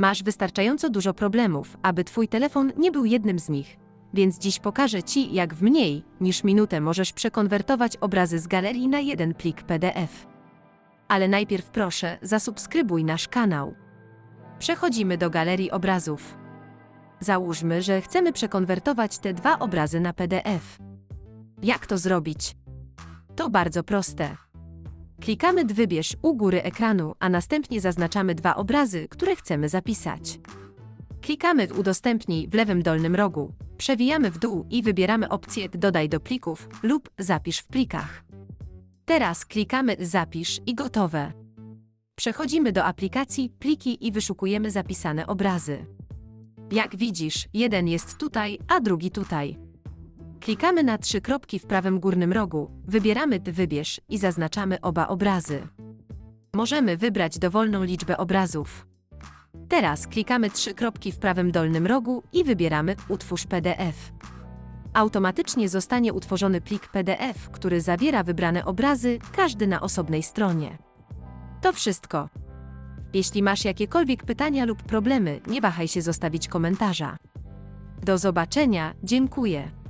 Masz wystarczająco dużo problemów, aby twój telefon nie był jednym z nich. Więc dziś pokażę ci, jak w mniej niż minutę możesz przekonwertować obrazy z galerii na jeden plik PDF. Ale najpierw proszę, zasubskrybuj nasz kanał. Przechodzimy do galerii obrazów. Załóżmy, że chcemy przekonwertować te dwa obrazy na PDF. Jak to zrobić? To bardzo proste. Klikamy Wybierz u góry ekranu, a następnie zaznaczamy dwa obrazy, które chcemy zapisać. Klikamy w Udostępnij w lewym dolnym rogu, przewijamy w dół i wybieramy opcję Dodaj do plików lub Zapisz w plikach. Teraz klikamy Zapisz i gotowe. Przechodzimy do aplikacji Pliki i wyszukujemy zapisane obrazy. Jak widzisz, jeden jest tutaj, a drugi tutaj. Klikamy na trzy kropki w prawym górnym rogu, wybieramy Wybierz i zaznaczamy oba obrazy. Możemy wybrać dowolną liczbę obrazów. Teraz klikamy trzy kropki w prawym dolnym rogu i wybieramy Utwórz PDF. Automatycznie zostanie utworzony plik PDF, który zawiera wybrane obrazy, każdy na osobnej stronie. To wszystko. Jeśli masz jakiekolwiek pytania lub problemy, nie wahaj się zostawić komentarza. Do zobaczenia, dziękuję.